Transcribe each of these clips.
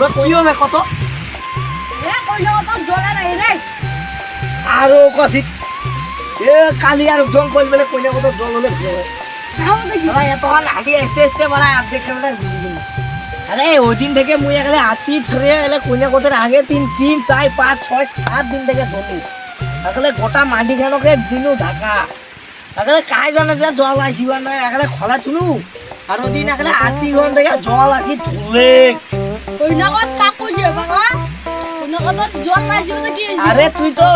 হবে কত? আৰু কচি এ কালি আৰু জল পেলাই কইনা কদন জল হলে হয়। তখন হাঁটি আস্তে আস্তে মানে খেলাটা আরে ওই দিন থেকে মুই এখানে হাতি ধরে এলে আগে তিন তিন চার পাঁচ ছয় সাত দিন থেকে ধরু তাহলে গোটা মাটি খানকে দিনু ঢাকা। তাহলে কাই জানে যে জল আসিব নয় এখানে খলা থুলু আর ওই দিন এখানে আতি ঘন থেকে জল আসি ধুলে আরে তুই তো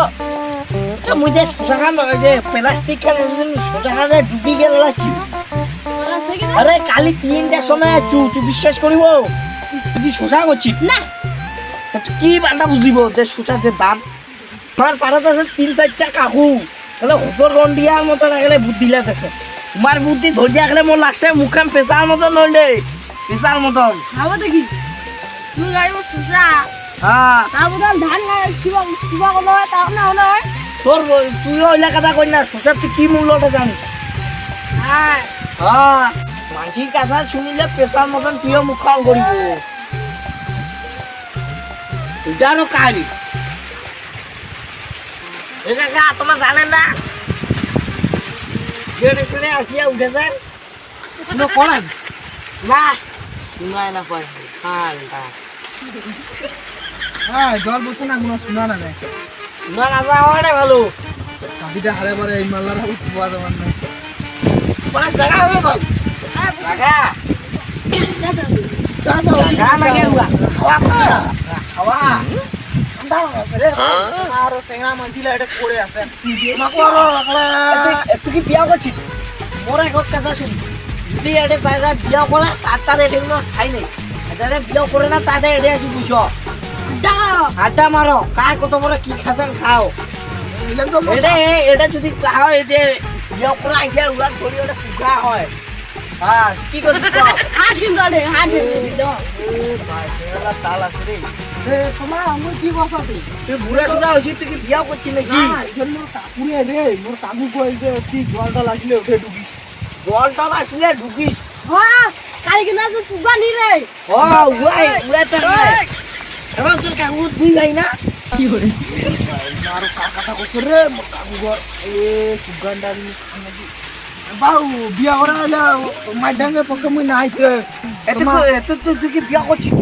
মুই যে যে প্লাস্টিক খান সোজা ডুবি গেল কি আরে কালি তিনটার সময় আছু তুই বিশ্বাস করিব? তুই শোষা করছিস না। কি বান্ডা বুঝিব যে শোষার যে দাম? তোমার পাড়াতে আছে তিন চারটা কাকু। তাহলে হোসর রন্ডিয়ার মতন আগলে বুদ্ধি লাগতেছে তোমার বুদ্ধি ধরিয়া মোর লাস্টে মুখান পেশার মতন পেশার মতন। খাব দেখি। তোর তুইও ওইলা কথা কই না শোষার তুই কি মূল্যটা জানিস? হ্যাঁ। হ্যাঁ মানসির কথা শুনিলে পেশার মতন তুইও মুখান করিব। এটারও কাহিনী এটা কা তোমার জানেন না? জেনে শুনে আসিয়া উঠেছেন কোনো করেন না শোনায় না পায়। খানটা হ্যাঁ জল বলছে না কোনো শোনা না না যাওয়াটা ভালো। চাবিটা হারে বারে এই মাল্লার হাতে ছোঁয়া যাবার নাই। কোনো জায়গা হবে ভাই। জায়গা যা যাও। জায়গা লাগে হুয়া। হাওয়া হাওয়া আরও চেংড়া মানছিল এটা পড়ে আছে। তুই কি বিয়া করছিস? মোর এখন কথা শুন যদি এটা বিয়া করে তার তার এটা ঠাই নেই। যাদের বিয়া করে না তাদের এটা আসি বুঝো আড্ডা! মারো কায় কত বড় কি খাচ্ছেন খাও। এটা এটা যদি খাও এই যে বিয়া করে আইসে উড়া ধরি ওটা কুকড়া হয়। হ্যাঁ কি করছিস তাল আছে রে তোমার আমি কি বসা তুই? তুই বুড়া সুড়া তুই কি বিয়া করছিস নাকি? না মোর কাকুরে রে মোর কাকু যে তুই জল টল আসলে উঠে ঢুকিস। জল টল আসলে ঢুকিস? হ্যাঁ কাল কিন্তু তুই তুবা নি রে ও উড়াই উড়াই তো এবার তোর কাকু তুই ভাই না? কি করে মারো কাকাটা কইছে রে কাকু ঘর এ সুগান্ডার বাউ বিয়া করা হলে মাই ডাঙ্গে পক্ষে মুই নাই তো। এত এত তুই তুই কি বিয়া করছিস?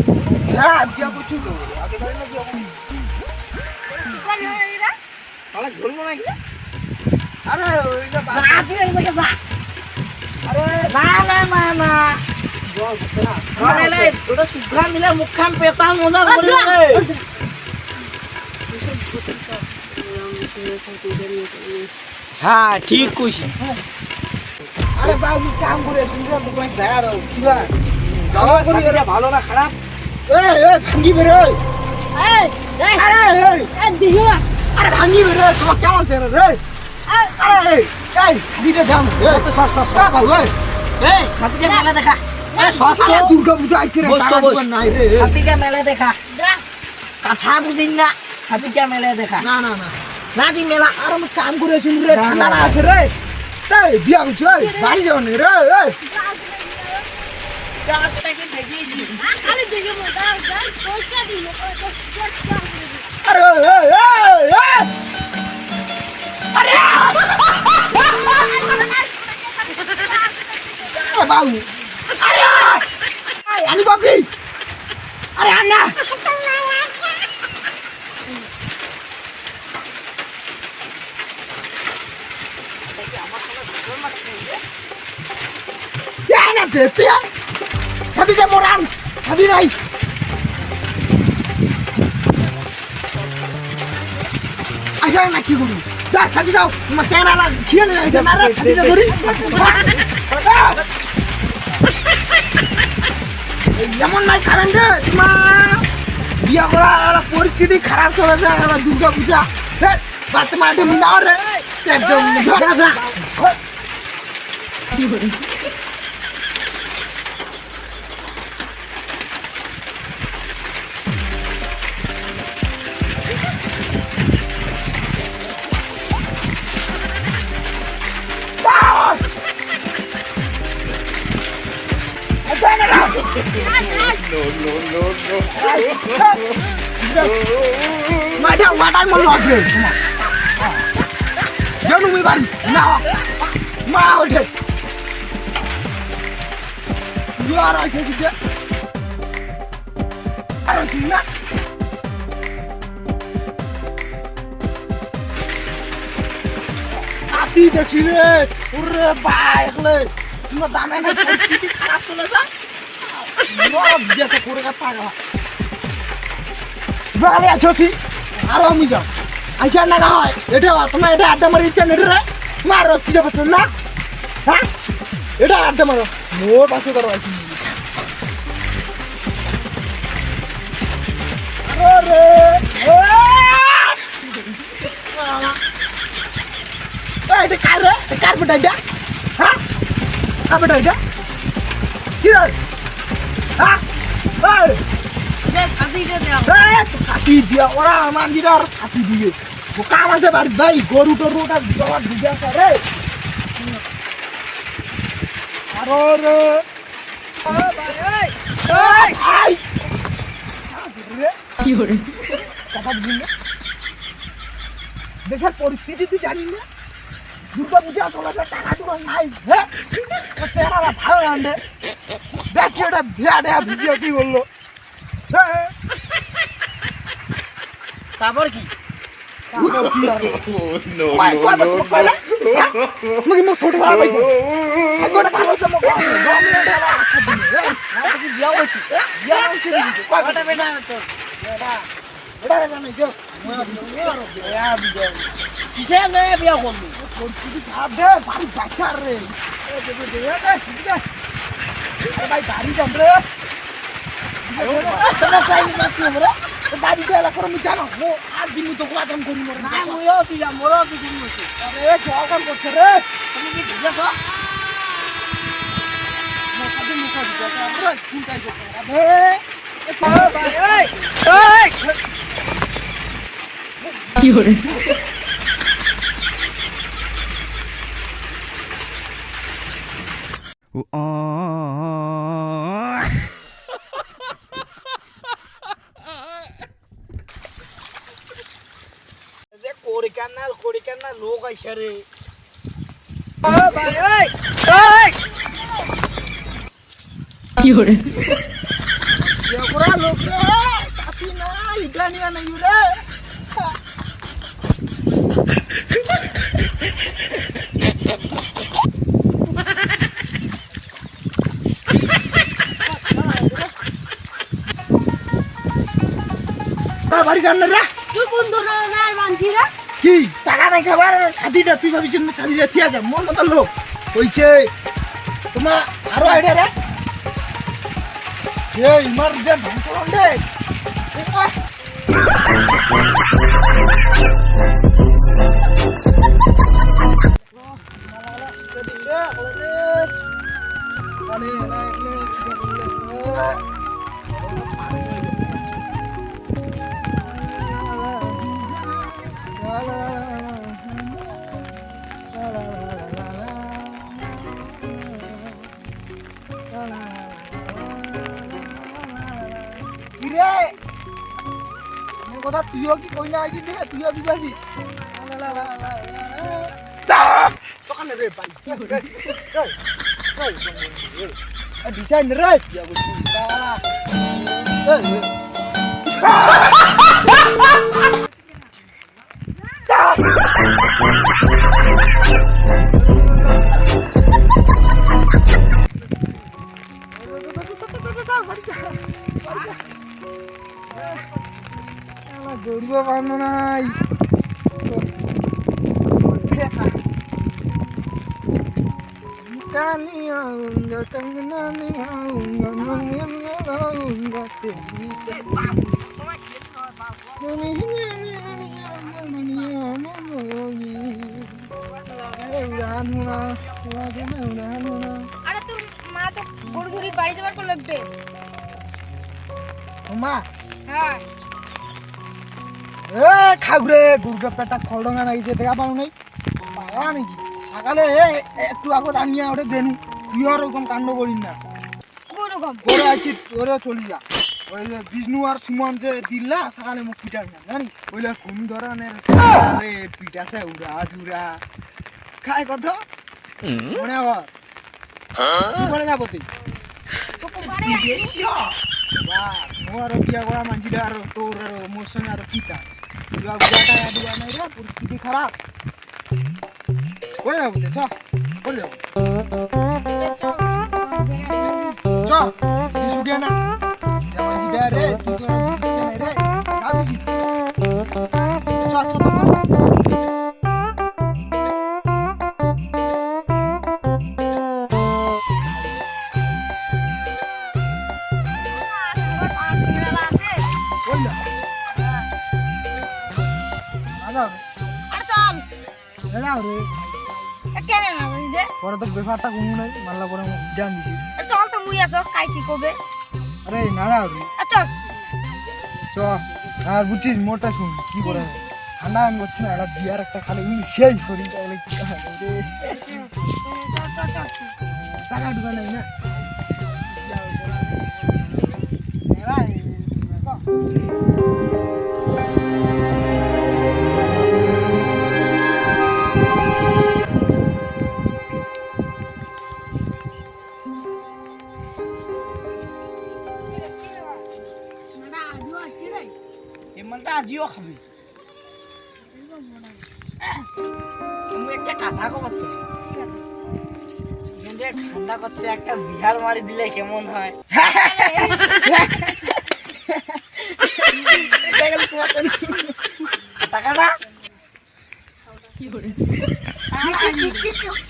হ্যাঁ বিয়া করছি তো। আগে না বিয়া করছি। নি। নাকি আরে ওই না তুই যা। আরে না না না না ওটা সুঘ্রাণ দিলে মুখখান পেশাল মজা করে হ্যাঁ। ঠিক কইছি। আরে কি কাম করে শুনলে দোকান জায়গা দাও কিবা? সাথীরা ভালো না খারাপ? এ এ ভাঙ্গি বেরে এই। এই আরে এই। দিও আরে ভাঙ্গি বেরে তোমার কেমন চেহারা রে আরে এই এই। দিতে দাম তো সর সর সব ভালো এই। এই হাতিটা দেখা। এ সর আরে দুর্গা পূজা আইছে রে বস তো টাকা বস। দোকান নাই রে। হাতিটা মেলা দেখা। দা কথা বুঝিন না হাতিটা মেলা দেখা। না না না। না তুই মেলা আর আমি কাম করে শুন রে ঠান্ডা না। আছে রে। এই বিয়া করছি এই বাড়ি যাও রে এই। হাতিটাকে দেখিয়েছি। খালি দেখে মো দা দা পয়সা দিল আরে এই এই এই আরে! আরে বাবু। আচ্ছা না কি করবি? দা সাথে যাও। তোমার চেহারা না খেয়ে নিয়ে আসে না রে সাথে ধরি। এমন নাই কারণ রে তোমার পরিস্থিতি খারাপ চলেছে আমার দুর্গা পূজা। বাচ্চা মাঠে মিলাও রে। একদম ধরা যা মাঠে ওয়াটার মল লাগবে জানো মুই বাড়ি, না। মা ওঠে জোয়ার আছে দিতে আর আছে না। আতি দেখিলে, ওরে বাইকলে তোমার দামে না পরিস্থিতি খারাপ চলে যা নরম দিয়েছে করে পাগলা বাগালে আছো আরও আমি যাও। আইসা না হয়। এটা তোমার এটা আড্ডা মারি ইচ্ছা নেটে রে। মারো, কি যাব না? হ্যাঁ এটা আড্ডা মারো। মোর পাশে করো আইসি এটা কার রে? কার বেটা এটা? হ্যাঁ কার বেটা এটা? কি রে হ্যাঁ এই দে ছাতি তো দিয়া ওরা আমার দিরা আর ছাতি দিয়ে। ও কাম আছে বাড়ি ভাই গরু টরু ওটা আছে রে। আরও রে। এই, এই। রে, কি করে কথা বুঝলি না? দেশের পরিস্থিতি তুই জানি না? দুর্গা পূজা চলেছে টাকা টুকা নাই হ্যাঁ চেহারা ভালো আনবে দেখছি ওটা ভিজিয়ে কি বলল। তারপর কি আচ্ছা বিয়া ইয়া ইয়া করলি বাড়ি বাচ্চার রে ভাই বাড়ি যাম রে তোরা চাই না কি হবে রে বাড়ি গেলা করে আমি জানো ও আর দিন তো গোলা কাম করি মরে না ময়ও তুই যা মোরও তুই দিন বসে আরে জল কাম করছে রে তুমি কি বুঝেছ মশাতে মুখা দিতে রে চিন্তাই করছে আরে এ চল ভাই এই এই কি করে যে কোরিকান্নাল কোরিকান্নাল লোক আইসা রে। কি করে na Idan yan na eh বাড়ি জান রে। তুই কোন ধরনের মানছি রে? কি? টাকা নাই খাবার ছাতিটা তুই ভাবিস না ছাতিটা থিয়া যা মন মতো লোক। হইছে তোমার আরও আইডিয়া রে এই মার যে ধ্বংস রে কিরে কথা তুইও কি কই না আইছি দে তুইও কি যাইছি দোকানে রে বাই ডিজাইন রে বিয়া করছি আসব বান্ধ নাই আরে তোর মা তো গরু ধরি বাড়ি যাবার পর মা? হ্যাঁ। এ খাগুরে গুরুটা পেটটা খলডঙ্গা নাগিছে দেখা পাও নাই? পাগলা নাকি? সকালে এ একটু আগত আনিয়া ওটা দেনি তুই আর ওরকম কাণ্ড করিস না। করে আছি ওরে চলি যা। ওই বিষ্ণু আর সুমন যে দিল না সকালে মুখ পিটার না জানি ওইলে কোন ধরনের পিটাছে উড়া জুড়া খায় কত? মনে কর কি করে যাব তুই বাহ, মোর বিয়া করা মানছিটা আর তোর আর মোর সঙ্গে আর কিতা বিয়া বিয়াটা দুয়া নাই রে পরিস্থিতি খারাপ। করে যাব চ করে যাব চ, কিছু না। রে? চ চ। ব্যাপারটা কোনো নাই মাল্লা পরে জ্ঞান দিছি। চল তো মুই আছো কাই কি করবে আরে না রে। আর চল। চ আর বুঝছিস মোটা শুন কি করে ঠান্ডা আমি করছি না একটা বিয়ার একটা খালি উনি সেই শরীরটা চল চল চল টাকা ঢুকা নাই না? না এমনটা আজিও খাবি। ঠান্ডা করছে, একটা বিহার মারি দিলে কেমন হয়? টাকাটা কি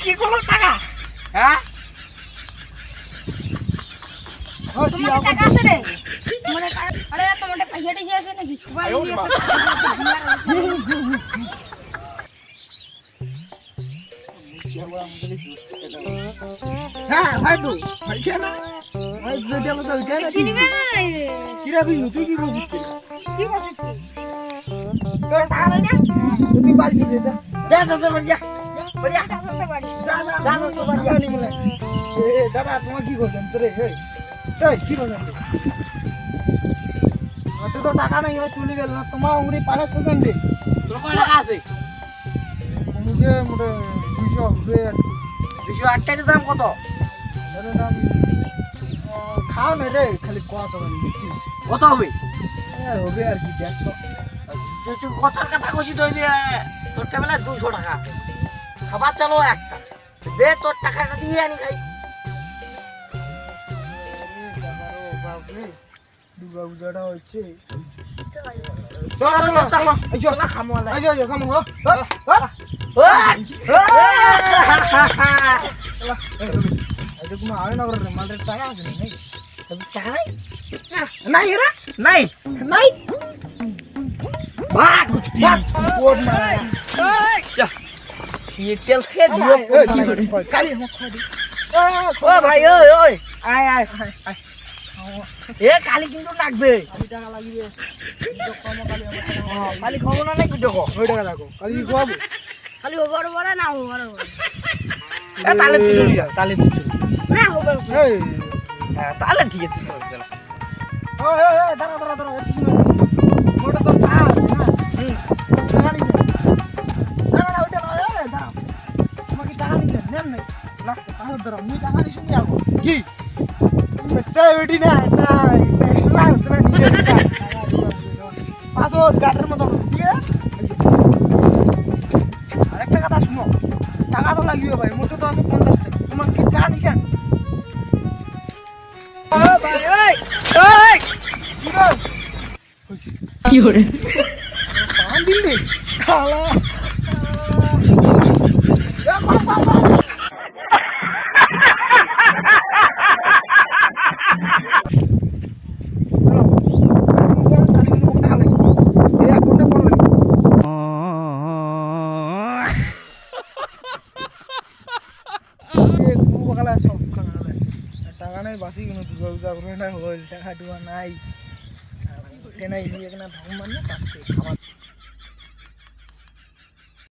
কি করল টাকা? হ্যাঁ? টাকা আছে রে মানে আরে তোমার পয়সা টিসা আছে নাকি সবাই হ্যাঁ হয়তো হয়েছে না। ওই যেটা বলছে ওইটাই না কি দিবে না রে? কিরা বিনু তুই কি করছিস কি করছিস? তোর নাই না তুই বাড়ি চলে যা। যা যা যা, দাদা তোমার কি করছেন? তোরে কি করছেন? তুই? তো টাকা নাই চলে গেল। না তোমার উংরি পাড়ে স্টেশন রে। তোর কয় টাকা আছে? মুখে মোটে দুইশো হবে। দুশো আটটাইটের দাম কত? দাম খাও না রে খালি বুঝছিস কত হবে? হবে আর কি দেড়শো। কথার কথা কষি যে তোর টেবিলে দুশো টাকা। খাবার চালো একটা। দে তোর টাকাটা দিয়ে আনি খাই। দুর্গা পূজাটা হচ্ছে তেল খেয়ে দিব কালি ও ভাই ঐ ঐ আয় আয় আয় এ কালি কিন্তু লাগবে। কালি টাকা লাগিবে কালি ও, কালি খবর না নাকি দেখো? ওই টাকা রাখো কালি কি খাওয়াবো খালি ওভার ওভার না ওভার ওভার এ তাহলে তুই চলে যা তাহলে তুই চলে। না ওভার হ্যাঁ তাহলে ঠিক আছে চল চল। ওই, ওই, দাঁড়া দাঁড়া দাঁড়া একটু শুনো। ওটা তো কাজ না হুম টাকা নিছে। না না না ওইটা নয় দাঁড়া তোমার টাকা নিছে নেন নাই। না টাকা ধরো মুই টাকা নিছি আগো কি? সেভেন্টি না এটা এক্সট্রা আছে মতো দিয়ে আরেকটা কথা শুনো, টাকা তো লাগবে ভাই মোটে তো আছে পঞ্চাশ টাকা। তোমার পান দিলি শালা এ, বাপ, বাপ, বাপ। চলো। কালি কিন্তু মোক টাকা লাগিব। এই এক ঘণ্টা পর লাগিব। এই গু বকালে সব খানালে। টাকা নাই বাঁচি কিন্তু দুর্গা পূজা করে না হল টাকা টুকা নাই ইনি এখানে ভগবান না তাকে খাবার